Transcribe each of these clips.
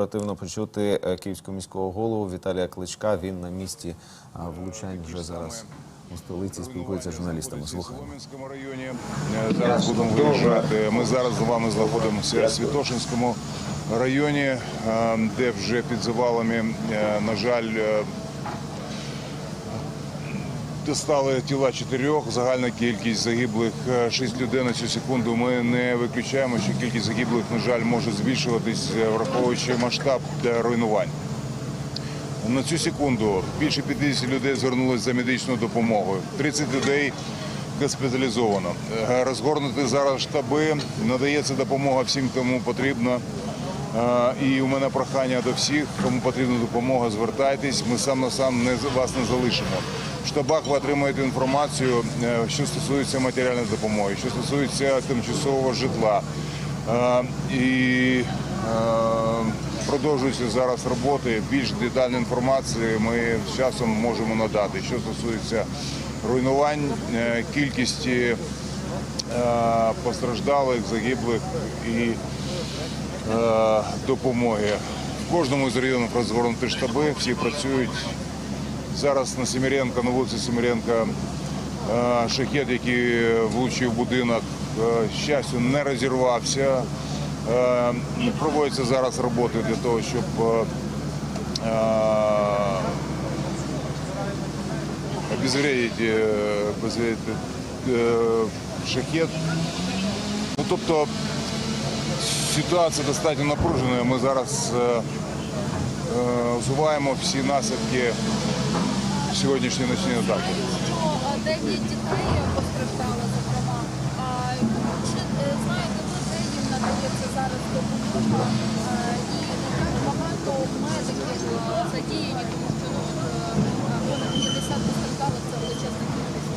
Оперативно почути е, київського міського голову Віталія Кличка. Він на місці влучань вже зараз у столиці спілкується з журналістами. В Слухаємо. Ломінському районі Е, зараз будемо виїжджати. Ми зараз з вами знаходимося в Святошинському районі, е, де вже під завалами, на жаль, е, Достали тіла чотирьох, загальна кількість загиблих е, шість людей на цю секунду. Ми не виключаємо, що кількість загиблих, на жаль, може збільшуватись, е, враховуючи масштаб та руйнувань. На цю секунду більше 50 людей звернулися за медичною допомогою. 30 людей госпіталізовано. Е, Розгорнути зараз штаби, надається допомога всім, кому потрібно. І у мене прохання до всіх, кому потрібна допомога, звертайтесь. Ми сам на сам вас не залишимо. В штабах ви отримаєте інформацію, е, що стосується матеріальної допомоги, що стосується тимчасового житла. І продовжуються зараз роботи. Більш детальної інформації ми з часом можемо надати. Що стосується руйнувань, е, кількості постраждалих, загиблих і е, допомоги. В кожному з районів розгорнуті штаби, всі працюють. Зараз на Семіренка, на вулиці Семіренка, е, шахет, який влучив будинок, е, щастю, не розірвався. Е, Проводяться зараз роботи для того, щоб е, е, обезвредити, е, е, шахет. Ну, тобто ситуація достатньо напружена. Ми зараз е, е, всі наслідки сьогоднішньої ночної атаки. дев'ять дітей постраждало, зокрема. Чи е, знаєте ви, де їм надається зараз допомога? Е, І наскільки багато медиків е, задіяні, тому що ну, е, понад 50 постраждалих це величезна кількість.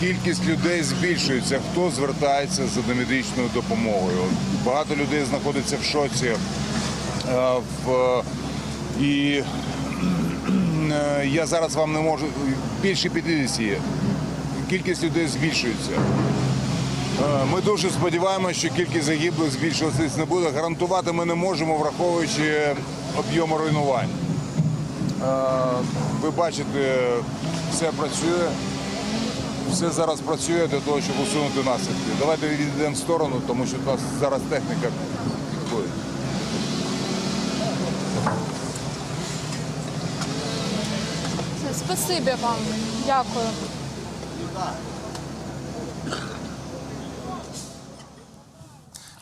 Кількість людей збільшується. Хто звертається за домедичною допомогою? Багато людей знаходиться в шоці. Е, в- І е, я зараз вам не можу. Більше 50 є. Кількість людей збільшується. Е, Ми дуже сподіваємося, що кількість загиблих збільшуватись не буде. Гарантувати ми не можемо, враховуючи об'єм руйнувань. Е, Ви бачите, все працює. Все зараз працює для того, щоб усунути наслідки. Давайте відійдемо в сторону, тому що нас зараз техніка підходить. Спасибі вам, дякую.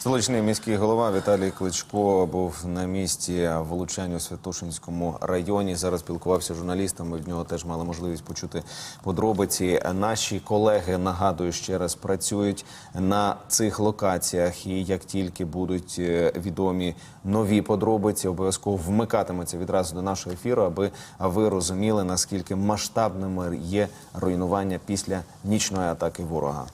Столичний міський голова Віталій Кличко був на місці влучання у Святошинському районі. Зараз спілкувався з журналістами. В нього теж мали можливість почути подробиці. Наші колеги нагадую ще раз працюють на цих локаціях. І як тільки будуть е, відомі нові подробиці, обов'язково вмикатиметься відразу до нашого ефіру, аби ви розуміли наскільки масштабними є руйнування після нічної атаки ворога.